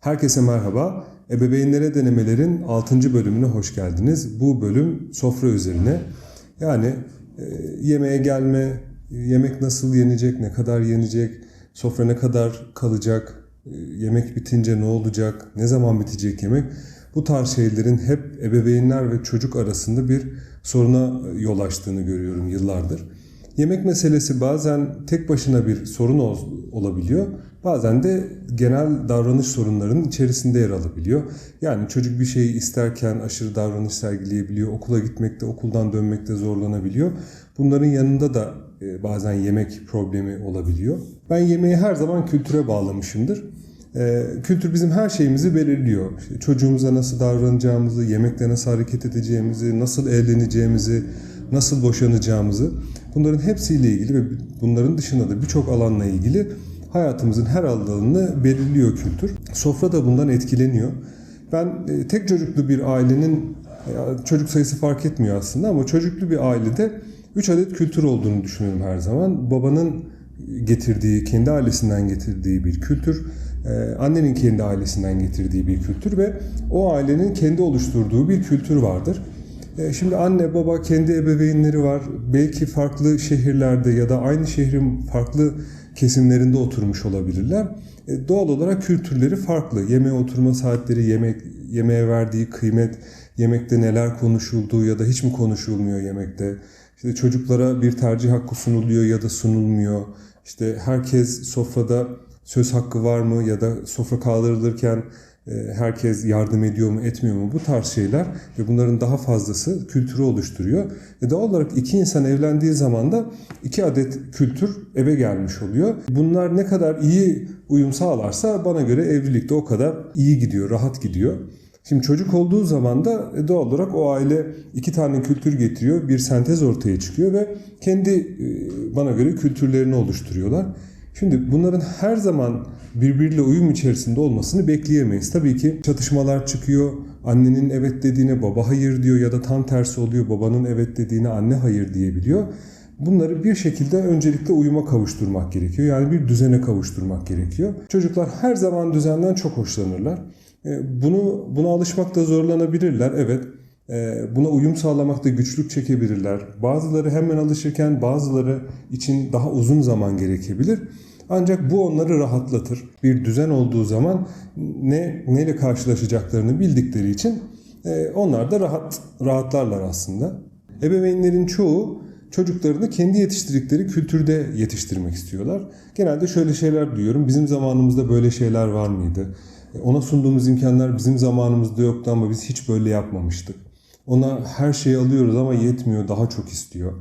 Herkese merhaba. Ebeveynlere denemelerin 6. bölümüne hoş geldiniz. Bu bölüm sofra üzerine. Yani e, yemeğe gelme, yemek nasıl yenecek, ne kadar yenecek, sofra ne kadar kalacak, e, yemek bitince ne olacak, ne zaman bitecek yemek. Bu tarz şeylerin hep ebeveynler ve çocuk arasında bir soruna yol açtığını görüyorum yıllardır. Yemek meselesi bazen tek başına bir sorun ol- olabiliyor. Bazen de genel davranış sorunlarının içerisinde yer alabiliyor. Yani çocuk bir şeyi isterken aşırı davranış sergileyebiliyor. Okula gitmekte, okuldan dönmekte zorlanabiliyor. Bunların yanında da e, bazen yemek problemi olabiliyor. Ben yemeği her zaman kültüre bağlamışımdır. Ee, kültür bizim her şeyimizi belirliyor. İşte çocuğumuza nasıl davranacağımızı, yemekte nasıl hareket edeceğimizi, nasıl eğleneceğimizi, nasıl boşanacağımızı bunların hepsiyle ilgili ve bunların dışında da birçok alanla ilgili hayatımızın her alanını belirliyor kültür. Sofra da bundan etkileniyor. Ben e, tek çocuklu bir ailenin ya, çocuk sayısı fark etmiyor aslında ama çocuklu bir ailede 3 adet kültür olduğunu düşünüyorum her zaman. Babanın getirdiği, kendi ailesinden getirdiği bir kültür, e, annenin kendi ailesinden getirdiği bir kültür ve o ailenin kendi oluşturduğu bir kültür vardır. E, Şimdi anne baba kendi ebeveynleri var. Belki farklı şehirlerde ya da aynı şehrin farklı kesimlerinde oturmuş olabilirler. E, Doğal olarak kültürleri farklı. Yemeğe oturma saatleri, yemek yemeğe verdiği kıymet, yemekte neler konuşulduğu ya da hiç mi konuşulmuyor yemekte. İşte çocuklara bir tercih hakkı sunuluyor ya da sunulmuyor. İşte herkes sofrada söz hakkı var mı ya da sofra kaldırılırken herkes yardım ediyor mu etmiyor mu bu tarz şeyler ve bunların daha fazlası kültürü oluşturuyor. Ve doğal olarak iki insan evlendiği zaman da iki adet kültür eve gelmiş oluyor. Bunlar ne kadar iyi uyum sağlarsa bana göre evlilikte o kadar iyi gidiyor, rahat gidiyor. Şimdi çocuk olduğu zaman da e, doğal olarak o aile iki tane kültür getiriyor, bir sentez ortaya çıkıyor ve kendi e, bana göre kültürlerini oluşturuyorlar. Şimdi bunların her zaman birbiriyle uyum içerisinde olmasını bekleyemeyiz. Tabii ki çatışmalar çıkıyor. Annenin evet dediğine baba hayır diyor ya da tam tersi oluyor. Babanın evet dediğine anne hayır diyebiliyor. Bunları bir şekilde öncelikle uyuma kavuşturmak gerekiyor. Yani bir düzene kavuşturmak gerekiyor. Çocuklar her zaman düzenden çok hoşlanırlar. E, Bunu buna alışmakta zorlanabilirler. Evet. E, Buna uyum sağlamakta güçlük çekebilirler. Bazıları hemen alışırken bazıları için daha uzun zaman gerekebilir. Ancak bu onları rahatlatır. Bir düzen olduğu zaman ne neyle karşılaşacaklarını bildikleri için e, onlar da rahat rahatlarlar aslında. Ebeveynlerin çoğu çocuklarını kendi yetiştirdikleri kültürde yetiştirmek istiyorlar. Genelde şöyle şeyler duyuyorum. Bizim zamanımızda böyle şeyler var mıydı? E, Ona sunduğumuz imkanlar bizim zamanımızda yoktu ama biz hiç böyle yapmamıştık. Ona her şeyi alıyoruz ama yetmiyor, daha çok istiyor.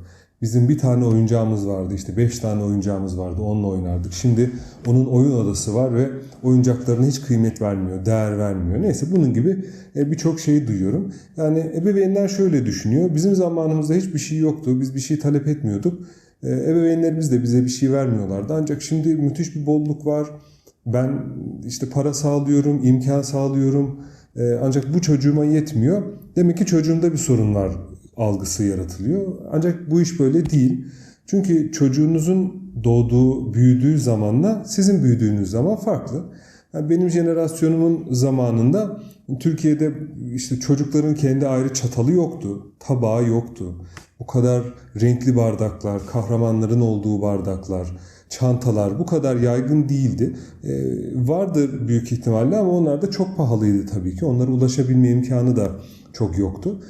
Bizim bir tane oyuncağımız vardı, işte beş tane oyuncağımız vardı, onunla oynardık. Şimdi onun oyun odası var ve oyuncaklarına hiç kıymet vermiyor, değer vermiyor. Neyse bunun gibi e, birçok şeyi duyuyorum. Yani ebeveynler şöyle düşünüyor, bizim zamanımızda hiçbir şey yoktu, biz bir şey talep etmiyorduk. E, Ebeveynlerimiz de bize bir şey vermiyorlardı. Ancak şimdi müthiş bir bolluk var. Ben işte para sağlıyorum, imkan sağlıyorum. Ee, ancak bu çocuğuma yetmiyor. Demek ki çocuğumda bir sorun var algısı yaratılıyor. Ancak bu iş böyle değil. Çünkü çocuğunuzun doğduğu, büyüdüğü zamanla sizin büyüdüğünüz zaman farklı. Yani benim jenerasyonumun zamanında Türkiye'de işte çocukların kendi ayrı çatalı yoktu, tabağı yoktu. Bu kadar renkli bardaklar, kahramanların olduğu bardaklar, çantalar bu kadar yaygın değildi. Ee, vardır büyük ihtimalle ama onlar da çok pahalıydı tabii ki. Onlara ulaşabilme imkanı da çok yoktu.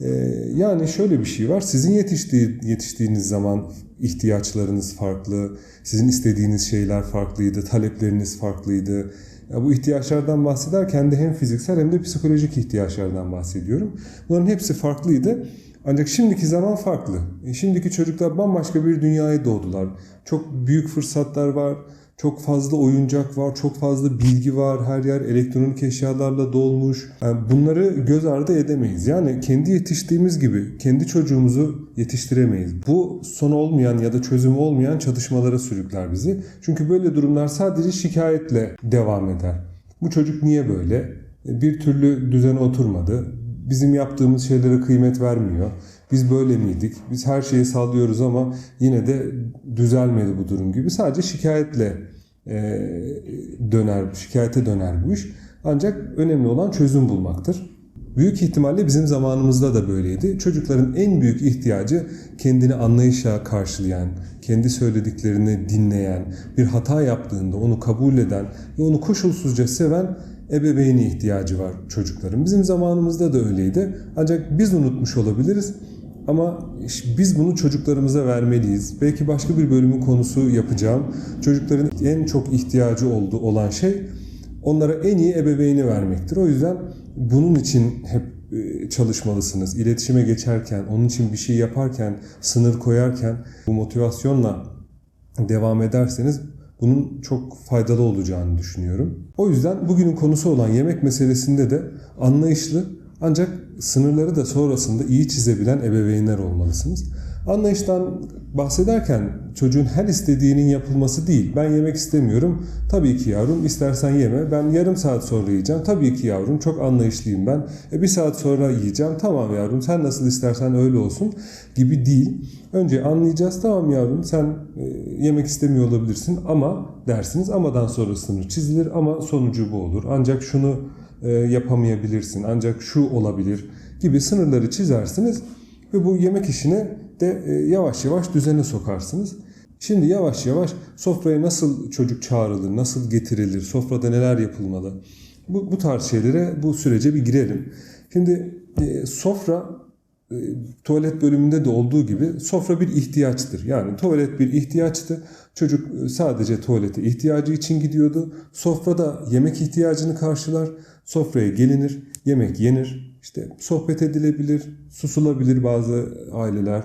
Ee, yani şöyle bir şey var. Sizin yetiştiği, yetiştiğiniz zaman ihtiyaçlarınız farklı, sizin istediğiniz şeyler farklıydı, talepleriniz farklıydı. Ya bu ihtiyaçlardan bahsederken de hem fiziksel hem de psikolojik ihtiyaçlardan bahsediyorum. Bunların hepsi farklıydı. Ancak şimdiki zaman farklı. E, Şimdiki çocuklar bambaşka bir dünyaya doğdular. Çok büyük fırsatlar var. Çok fazla oyuncak var, çok fazla bilgi var. Her yer elektronik eşyalarla dolmuş. Yani bunları göz ardı edemeyiz. Yani kendi yetiştiğimiz gibi kendi çocuğumuzu yetiştiremeyiz. Bu son olmayan ya da çözümü olmayan çatışmalara sürükler bizi. Çünkü böyle durumlar sadece şikayetle devam eder. Bu çocuk niye böyle? Bir türlü düzene oturmadı. Bizim yaptığımız şeylere kıymet vermiyor. Biz böyle miydik? Biz her şeyi sallıyoruz ama yine de düzelmedi bu durum gibi. Sadece şikayetle e, döner, şikayete döner bu iş. Ancak önemli olan çözüm bulmaktır. Büyük ihtimalle bizim zamanımızda da böyleydi. Çocukların en büyük ihtiyacı kendini anlayışa karşılayan, kendi söylediklerini dinleyen, bir hata yaptığında onu kabul eden ve onu koşulsuzca seven ebeveyni ihtiyacı var çocukların. Bizim zamanımızda da öyleydi. Ancak biz unutmuş olabiliriz. Ama biz bunu çocuklarımıza vermeliyiz. Belki başka bir bölümün konusu yapacağım. Çocukların en çok ihtiyacı olduğu olan şey onlara en iyi ebeveyni vermektir. O yüzden bunun için hep e, çalışmalısınız. İletişime geçerken, onun için bir şey yaparken, sınır koyarken bu motivasyonla devam ederseniz bunun çok faydalı olacağını düşünüyorum. O yüzden bugünün konusu olan yemek meselesinde de anlayışlı ancak sınırları da sonrasında iyi çizebilen ebeveynler olmalısınız. Anlayıştan bahsederken çocuğun her istediğinin yapılması değil. Ben yemek istemiyorum. Tabii ki yavrum istersen yeme. Ben yarım saat sonra yiyeceğim. Tabii ki yavrum çok anlayışlıyım ben. E, bir saat sonra yiyeceğim. Tamam yavrum sen nasıl istersen öyle olsun gibi değil. Önce anlayacağız. Tamam yavrum sen e, yemek istemiyor olabilirsin ama dersiniz. Amadan sonra sınır çizilir ama sonucu bu olur. Ancak şunu e, yapamayabilirsin. Ancak şu olabilir gibi sınırları çizersiniz ve bu yemek işine de e, yavaş yavaş düzene sokarsınız. Şimdi yavaş yavaş sofraya nasıl çocuk çağrılır, nasıl getirilir, sofrada neler yapılmalı bu, bu tarz şeylere bu sürece bir girelim. Şimdi e, sofra e, tuvalet bölümünde de olduğu gibi sofra bir ihtiyaçtır. Yani tuvalet bir ihtiyaçtı. Çocuk sadece tuvalete ihtiyacı için gidiyordu. Sofrada yemek ihtiyacını karşılar. Sofraya gelinir, yemek yenir. İşte sohbet edilebilir, susulabilir bazı aileler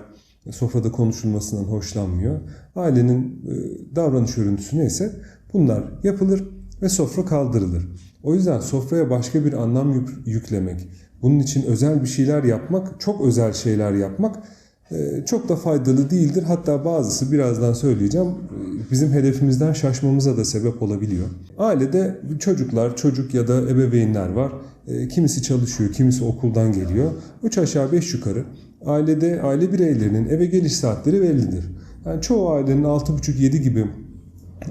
sofrada konuşulmasından hoşlanmıyor. Ailenin davranış örüntüsü neyse bunlar yapılır ve sofra kaldırılır. O yüzden sofraya başka bir anlam yüklemek, bunun için özel bir şeyler yapmak, çok özel şeyler yapmak çok da faydalı değildir. Hatta bazısı birazdan söyleyeceğim bizim hedefimizden şaşmamıza da sebep olabiliyor. Ailede çocuklar, çocuk ya da ebeveynler var. Kimisi çalışıyor, kimisi okuldan geliyor. Üç aşağı beş yukarı ailede aile bireylerinin eve geliş saatleri bellidir. Yani çoğu ailenin 6.30-7 gibi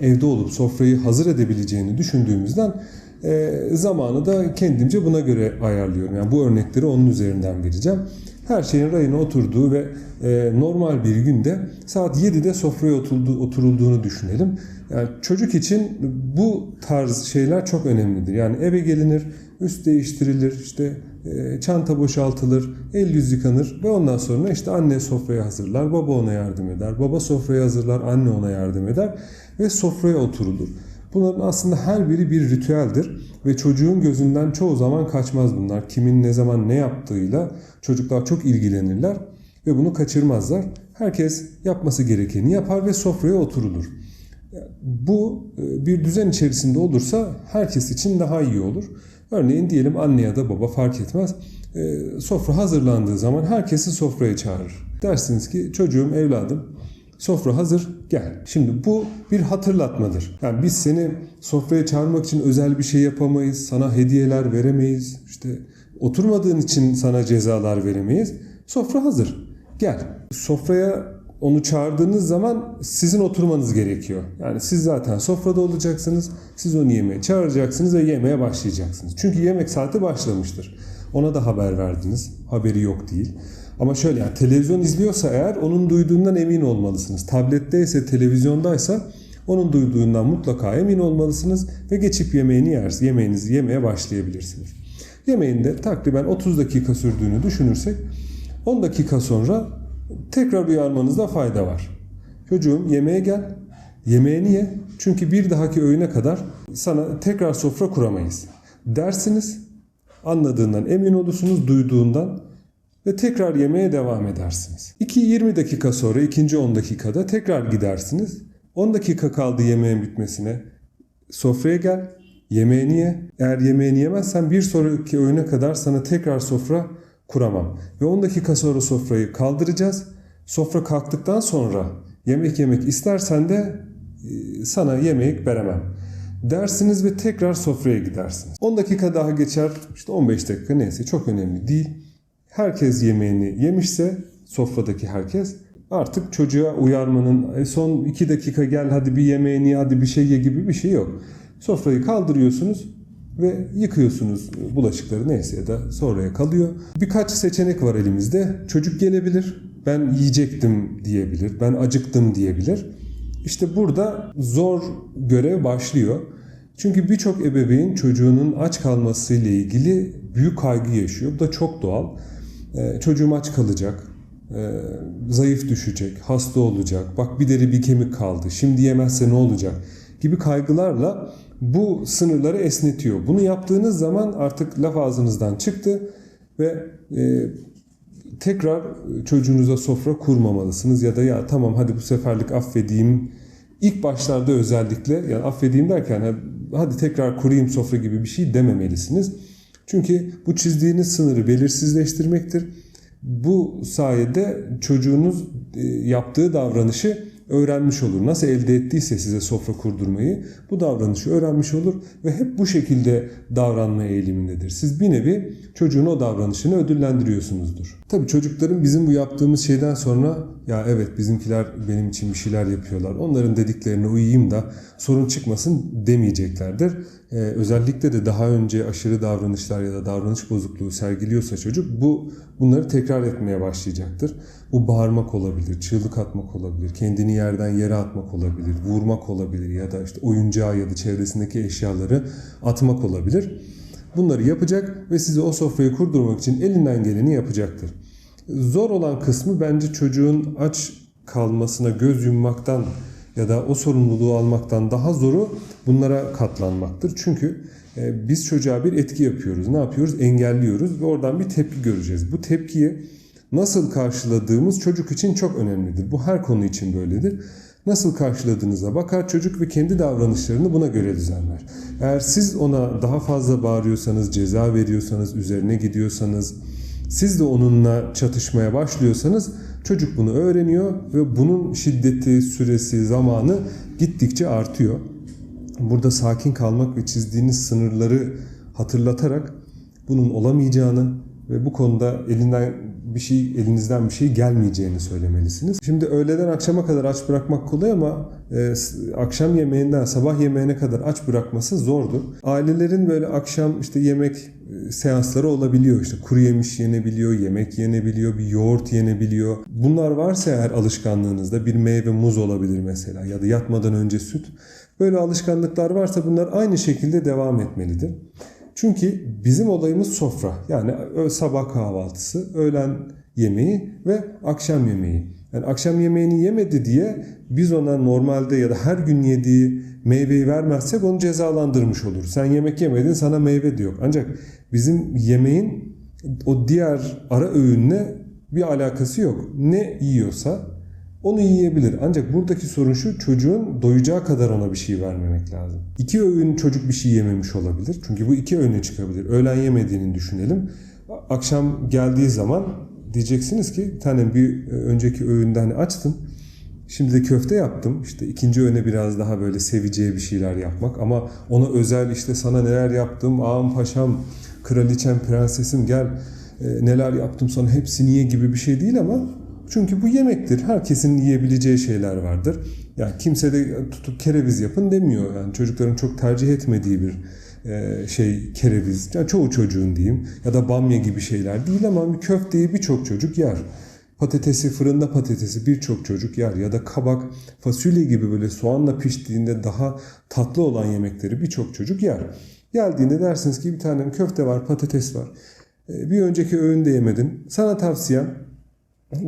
evde olup sofrayı hazır edebileceğini düşündüğümüzden e, zamanı da kendimce buna göre ayarlıyorum. Yani bu örnekleri onun üzerinden vereceğim. Her şeyin rayına oturduğu ve e, normal bir günde saat 7'de sofraya oturuldu, oturulduğunu düşünelim. Yani çocuk için bu tarz şeyler çok önemlidir. Yani eve gelinir, üst değiştirilir, işte çanta boşaltılır, el yüz yıkanır ve ondan sonra işte anne sofrayı hazırlar, baba ona yardım eder, baba sofrayı hazırlar, anne ona yardım eder ve sofraya oturulur. Bunların aslında her biri bir ritüeldir ve çocuğun gözünden çoğu zaman kaçmaz bunlar. Kimin ne zaman ne yaptığıyla çocuklar çok ilgilenirler ve bunu kaçırmazlar. Herkes yapması gerekeni yapar ve sofraya oturulur. Bu e, bir düzen içerisinde olursa herkes için daha iyi olur. Örneğin diyelim anne ya da baba fark etmez. E, sofra hazırlandığı zaman herkesi sofraya çağırır. Dersiniz ki çocuğum evladım Sofra hazır gel. Şimdi bu bir hatırlatmadır. Yani biz seni sofraya çağırmak için özel bir şey yapamayız. Sana hediyeler veremeyiz. İşte oturmadığın için sana cezalar veremeyiz. Sofra hazır. Gel. Sofraya onu çağırdığınız zaman sizin oturmanız gerekiyor. Yani siz zaten sofrada olacaksınız. Siz onu yemeğe çağıracaksınız ve yemeye başlayacaksınız. Çünkü yemek saati başlamıştır. Ona da haber verdiniz. Haberi yok değil. Ama şöyle yani televizyon izliyorsa eğer onun duyduğundan emin olmalısınız. Tablette ise televizyondaysa onun duyduğundan mutlaka emin olmalısınız ve geçip yemeğini yersiniz. Yemeğinizi yemeye başlayabilirsiniz. Yemeğinde takriben 30 dakika sürdüğünü düşünürsek 10 dakika sonra tekrar uyarmanızda fayda var. Çocuğum yemeğe gel, yemeğini ye. Çünkü bir dahaki öğüne kadar sana tekrar sofra kuramayız. Dersiniz, anladığından emin olursunuz, duyduğundan ve tekrar yemeye devam edersiniz. 2-20 dakika sonra ikinci 10 dakikada tekrar gidersiniz. 10 dakika kaldı yemeğin bitmesine. Sofraya gel, yemeğini ye. Eğer yemeğini yemezsen bir sonraki öğüne kadar sana tekrar sofra kuramam. Ve 10 dakika sonra sofrayı kaldıracağız. Sofra kalktıktan sonra yemek yemek istersen de e, sana yemek veremem dersiniz ve tekrar sofraya gidersiniz. 10 dakika daha geçer, işte 15 dakika neyse çok önemli değil herkes yemeğini yemişse sofradaki herkes artık çocuğa uyarmanın son iki dakika gel hadi bir yemeğini hadi bir şey ye gibi bir şey yok. Sofrayı kaldırıyorsunuz. Ve yıkıyorsunuz bulaşıkları neyse ya da sonraya kalıyor. Birkaç seçenek var elimizde. Çocuk gelebilir, ben yiyecektim diyebilir, ben acıktım diyebilir. İşte burada zor görev başlıyor. Çünkü birçok ebeveyn çocuğunun aç kalmasıyla ilgili büyük kaygı yaşıyor. Bu da çok doğal. Ee, çocuğum aç kalacak, e, zayıf düşecek, hasta olacak, bak bir deri bir kemik kaldı, şimdi yemezse ne olacak gibi kaygılarla bu sınırları esnetiyor. Bunu yaptığınız zaman artık laf ağzınızdan çıktı ve e, tekrar çocuğunuza sofra kurmamalısınız ya da ya tamam hadi bu seferlik affedeyim. İlk başlarda özellikle yani affedeyim derken hadi tekrar kurayım sofra gibi bir şey dememelisiniz. Çünkü bu çizdiğiniz sınırı belirsizleştirmektir. Bu sayede çocuğunuz e, yaptığı davranışı öğrenmiş olur. Nasıl elde ettiyse size sofra kurdurmayı bu davranışı öğrenmiş olur ve hep bu şekilde davranmaya eğilimindedir. Siz bir nevi çocuğun o davranışını ödüllendiriyorsunuzdur. Tabii çocukların bizim bu yaptığımız şeyden sonra ya evet bizimkiler benim için bir şeyler yapıyorlar. Onların dediklerine uyuyayım da sorun çıkmasın demeyeceklerdir. Ee, özellikle de daha önce aşırı davranışlar ya da davranış bozukluğu sergiliyorsa çocuk bu bunları tekrar etmeye başlayacaktır. Bu bağırmak olabilir, çığlık atmak olabilir, kendini yerden yere atmak olabilir, vurmak olabilir ya da işte oyuncağı ya da çevresindeki eşyaları atmak olabilir. Bunları yapacak ve size o sofrayı kurdurmak için elinden geleni yapacaktır. Zor olan kısmı bence çocuğun aç kalmasına göz yummaktan ya da o sorumluluğu almaktan daha zoru bunlara katlanmaktır. Çünkü e, biz çocuğa bir etki yapıyoruz. Ne yapıyoruz? Engelliyoruz ve oradan bir tepki göreceğiz. Bu tepkiyi nasıl karşıladığımız çocuk için çok önemlidir. Bu her konu için böyledir. Nasıl karşıladığınıza bakar çocuk ve kendi davranışlarını buna göre düzenler. Eğer siz ona daha fazla bağırıyorsanız, ceza veriyorsanız, üzerine gidiyorsanız, siz de onunla çatışmaya başlıyorsanız çocuk bunu öğreniyor ve bunun şiddeti, süresi, zamanı gittikçe artıyor. Burada sakin kalmak ve çizdiğiniz sınırları hatırlatarak bunun olamayacağını ve bu konuda elinden bir şey elinizden bir şey gelmeyeceğini söylemelisiniz. Şimdi öğleden akşama kadar aç bırakmak kolay ama e, akşam yemeğinden sabah yemeğine kadar aç bırakması zordur. Ailelerin böyle akşam işte yemek e, seansları olabiliyor. İşte kuru yemiş yenebiliyor, yemek yenebiliyor, bir yoğurt yenebiliyor. Bunlar varsa eğer alışkanlığınızda bir meyve muz olabilir mesela ya da yatmadan önce süt. Böyle alışkanlıklar varsa bunlar aynı şekilde devam etmelidir. Çünkü bizim olayımız sofra. Yani sabah kahvaltısı, öğlen yemeği ve akşam yemeği. Yani akşam yemeğini yemedi diye biz ona normalde ya da her gün yediği meyveyi vermezsek onu cezalandırmış olur. Sen yemek yemedin sana meyve diyor. Ancak bizim yemeğin o diğer ara öğünle bir alakası yok. Ne yiyorsa onu yiyebilir. Ancak buradaki sorun şu çocuğun doyacağı kadar ona bir şey vermemek lazım. İki öğün çocuk bir şey yememiş olabilir. Çünkü bu iki öğüne çıkabilir. Öğlen yemediğini düşünelim. Akşam geldiği zaman diyeceksiniz ki tanem bir önceki öğünden açtın. Şimdi de köfte yaptım. İşte ikinci öğüne biraz daha böyle seveceği bir şeyler yapmak. Ama ona özel işte sana neler yaptım, ağam paşam, kraliçem, prensesim gel neler yaptım sana hepsini ye gibi bir şey değil ama çünkü bu yemektir. Herkesin yiyebileceği şeyler vardır. Yani kimse de tutup kereviz yapın demiyor. Yani çocukların çok tercih etmediği bir e, şey kereviz. Yani çoğu çocuğun diyeyim ya da bamya gibi şeyler değil ama bir köfteyi birçok çocuk yer. Patatesi, fırında patatesi birçok çocuk yer ya da kabak, fasulye gibi böyle soğanla piştiğinde daha tatlı olan yemekleri birçok çocuk yer. Geldiğinde dersiniz ki bir tane köfte var, patates var. E, bir önceki öğünde yemedin. Sana tavsiyem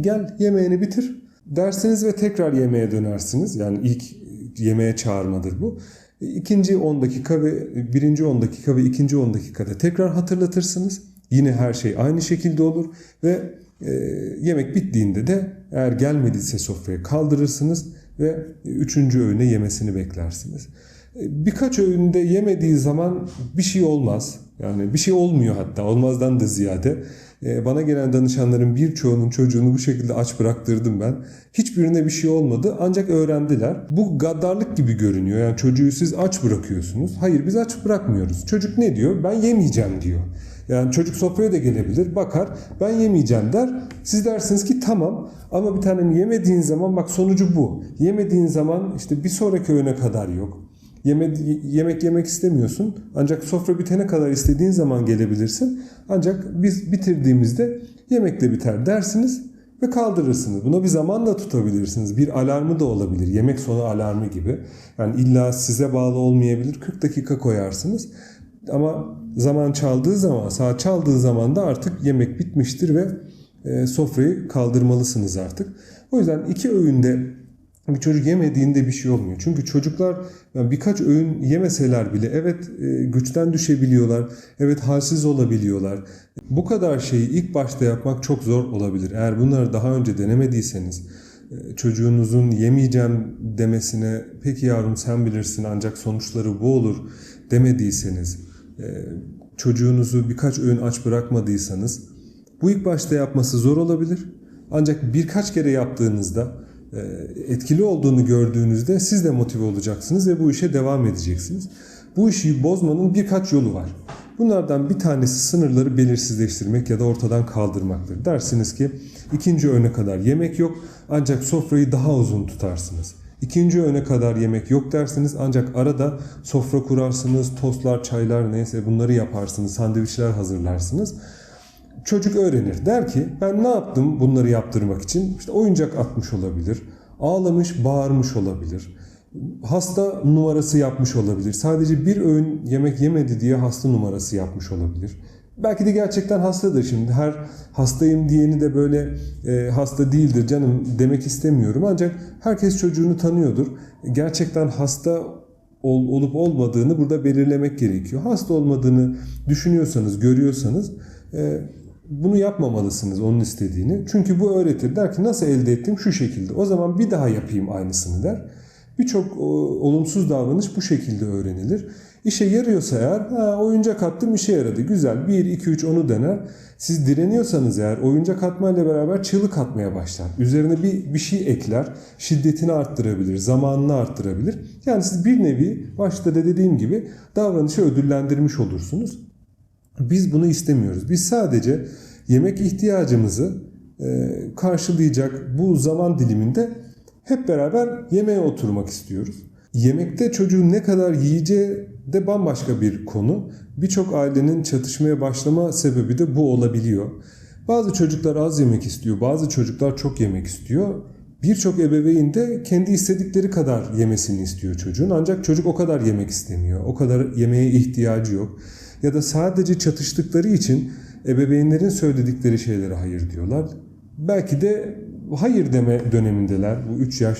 Gel yemeğini bitir dersiniz ve tekrar yemeğe dönersiniz. Yani ilk yemeğe çağırmadır bu. İkinci 10 dakika ve birinci 10 dakika ve ikinci 10 dakikada tekrar hatırlatırsınız. Yine her şey aynı şekilde olur ve e, yemek bittiğinde de eğer gelmediyse sofraya kaldırırsınız ve üçüncü öğüne yemesini beklersiniz. E, birkaç öğünde yemediği zaman bir şey olmaz. Yani bir şey olmuyor hatta olmazdan da ziyade. Ee, bana gelen danışanların birçoğunun çocuğunu bu şekilde aç bıraktırdım ben. Hiçbirine bir şey olmadı ancak öğrendiler. Bu gaddarlık gibi görünüyor. Yani çocuğu siz aç bırakıyorsunuz. Hayır biz aç bırakmıyoruz. Çocuk ne diyor? Ben yemeyeceğim diyor. Yani çocuk sofraya da gelebilir. Bakar ben yemeyeceğim der. Siz dersiniz ki tamam ama bir tanem yemediğin zaman bak sonucu bu. Yemediğin zaman işte bir sonraki öğüne kadar yok. Yeme, yemek yemek istemiyorsun. Ancak sofra bitene kadar istediğin zaman gelebilirsin. Ancak biz bitirdiğimizde yemek de biter dersiniz ve kaldırırsınız. Buna bir zaman da tutabilirsiniz. Bir alarmı da olabilir. Yemek sonu alarmı gibi. Yani illa size bağlı olmayabilir. 40 dakika koyarsınız. Ama zaman çaldığı zaman, saat çaldığı zaman da artık yemek bitmiştir ve e, sofrayı kaldırmalısınız artık. O yüzden iki öğünde bir çocuk yemediğinde bir şey olmuyor. Çünkü çocuklar yani birkaç öğün yemeseler bile evet e, güçten düşebiliyorlar. Evet halsiz olabiliyorlar. Bu kadar şeyi ilk başta yapmak çok zor olabilir. Eğer bunları daha önce denemediyseniz e, çocuğunuzun yemeyeceğim demesine peki yavrum sen bilirsin ancak sonuçları bu olur demediyseniz e, çocuğunuzu birkaç öğün aç bırakmadıysanız bu ilk başta yapması zor olabilir. Ancak birkaç kere yaptığınızda etkili olduğunu gördüğünüzde siz de motive olacaksınız ve bu işe devam edeceksiniz. Bu işi bozmanın birkaç yolu var. Bunlardan bir tanesi sınırları belirsizleştirmek ya da ortadan kaldırmaktır. Dersiniz ki ikinci öğüne kadar yemek yok ancak sofrayı daha uzun tutarsınız. İkinci öğüne kadar yemek yok dersiniz ancak arada sofra kurarsınız, tostlar, çaylar neyse bunları yaparsınız, sandviçler hazırlarsınız. Çocuk öğrenir. Der ki ben ne yaptım bunları yaptırmak için? İşte oyuncak atmış olabilir. Ağlamış, bağırmış olabilir. Hasta numarası yapmış olabilir. Sadece bir öğün yemek yemedi diye hasta numarası yapmış olabilir. Belki de gerçekten hastadır şimdi. Her hastayım diyeni de böyle e, hasta değildir canım demek istemiyorum. Ancak herkes çocuğunu tanıyordur. Gerçekten hasta ol, olup olmadığını burada belirlemek gerekiyor. Hasta olmadığını düşünüyorsanız, görüyorsanız e, bunu yapmamalısınız onun istediğini. Çünkü bu öğretir. Der ki nasıl elde ettim? Şu şekilde. O zaman bir daha yapayım aynısını der. Birçok olumsuz davranış bu şekilde öğrenilir. İşe yarıyorsa eğer ha, oyuncak attım işe yaradı. Güzel 1, 2, 3 onu dener. Siz direniyorsanız eğer oyuncak atmayla beraber çığlık atmaya başlar. Üzerine bir, bir şey ekler. Şiddetini arttırabilir, zamanını arttırabilir. Yani siz bir nevi başta da dediğim gibi davranışı ödüllendirmiş olursunuz. Biz bunu istemiyoruz. Biz sadece yemek ihtiyacımızı e, karşılayacak bu zaman diliminde hep beraber yemeğe oturmak istiyoruz. Yemekte çocuğun ne kadar yiyeceği de bambaşka bir konu. Birçok ailenin çatışmaya başlama sebebi de bu olabiliyor. Bazı çocuklar az yemek istiyor, bazı çocuklar çok yemek istiyor. Birçok ebeveyn de kendi istedikleri kadar yemesini istiyor çocuğun. Ancak çocuk o kadar yemek istemiyor. O kadar yemeğe ihtiyacı yok ya da sadece çatıştıkları için ebeveynlerin söyledikleri şeylere hayır diyorlar. Belki de hayır deme dönemindeler. Bu 3 yaş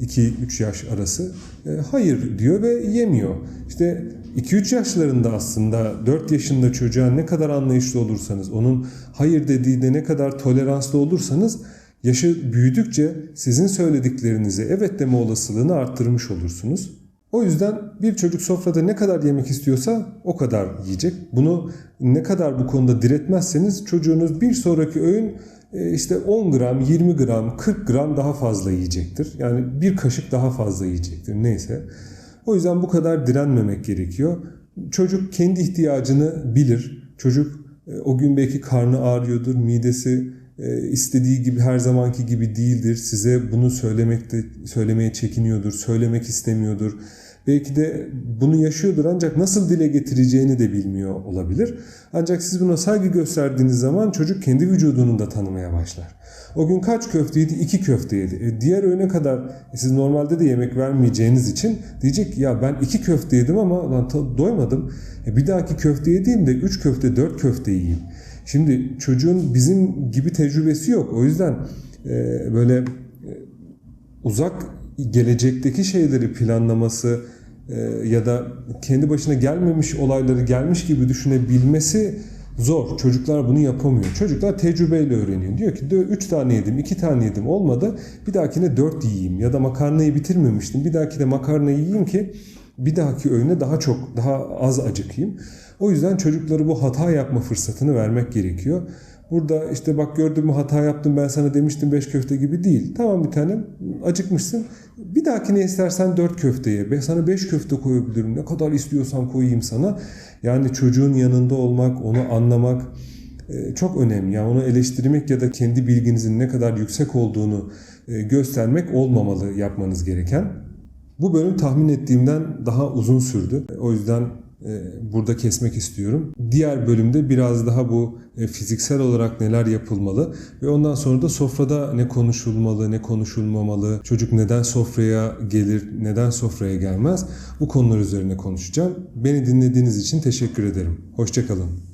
2-3 yaş arası e, hayır diyor ve yemiyor. İşte 2-3 yaşlarında aslında 4 yaşında çocuğa ne kadar anlayışlı olursanız, onun hayır dediğinde ne kadar toleranslı olursanız yaşı büyüdükçe sizin söylediklerinizi evet deme olasılığını arttırmış olursunuz. O yüzden bir çocuk sofrada ne kadar yemek istiyorsa o kadar yiyecek. Bunu ne kadar bu konuda diretmezseniz çocuğunuz bir sonraki öğün e, işte 10 gram, 20 gram, 40 gram daha fazla yiyecektir. Yani bir kaşık daha fazla yiyecektir neyse. O yüzden bu kadar direnmemek gerekiyor. Çocuk kendi ihtiyacını bilir. Çocuk e, o gün belki karnı ağrıyordur, midesi istediği gibi her zamanki gibi değildir. Size bunu söylemekte söylemeye çekiniyordur, söylemek istemiyordur. Belki de bunu yaşıyordur ancak nasıl dile getireceğini de bilmiyor olabilir. Ancak siz buna saygı gösterdiğiniz zaman çocuk kendi vücudunu da tanımaya başlar. O gün kaç köfte yedi? İki köfte yedi. E diğer öğüne kadar e siz normalde de yemek vermeyeceğiniz için diyecek ya ben iki köfte yedim ama ben doymadım. E bir dahaki köfte yediğimde üç köfte dört köfte yiyeyim. Şimdi çocuğun bizim gibi tecrübesi yok. O yüzden e, böyle e, uzak gelecekteki şeyleri planlaması e, ya da kendi başına gelmemiş olayları gelmiş gibi düşünebilmesi zor. Çocuklar bunu yapamıyor. Çocuklar tecrübeyle öğreniyor. Diyor ki 3 tane yedim, 2 tane yedim olmadı. Bir dahakine 4 yiyeyim ya da makarnayı bitirmemiştim. Bir dahakine makarnayı yiyeyim ki bir dahaki öğüne daha çok, daha az acıkayım. O yüzden çocukları bu hata yapma fırsatını vermek gerekiyor. Burada işte bak gördün mü hata yaptım ben sana demiştim 5 köfte gibi değil. Tamam bir tanem acıkmışsın. Bir dahakine istersen 4 köfteye. Ben sana 5 köfte koyabilirim. Ne kadar istiyorsan koyayım sana. Yani çocuğun yanında olmak, onu anlamak e, çok önemli. Yani onu eleştirmek ya da kendi bilginizin ne kadar yüksek olduğunu e, göstermek olmamalı yapmanız gereken. Bu bölüm tahmin ettiğimden daha uzun sürdü. O yüzden burada kesmek istiyorum. Diğer bölümde biraz daha bu e, fiziksel olarak neler yapılmalı ve ondan sonra da sofrada ne konuşulmalı, ne konuşulmamalı, çocuk neden sofraya gelir, neden sofraya gelmez bu konular üzerine konuşacağım. Beni dinlediğiniz için teşekkür ederim. Hoşçakalın.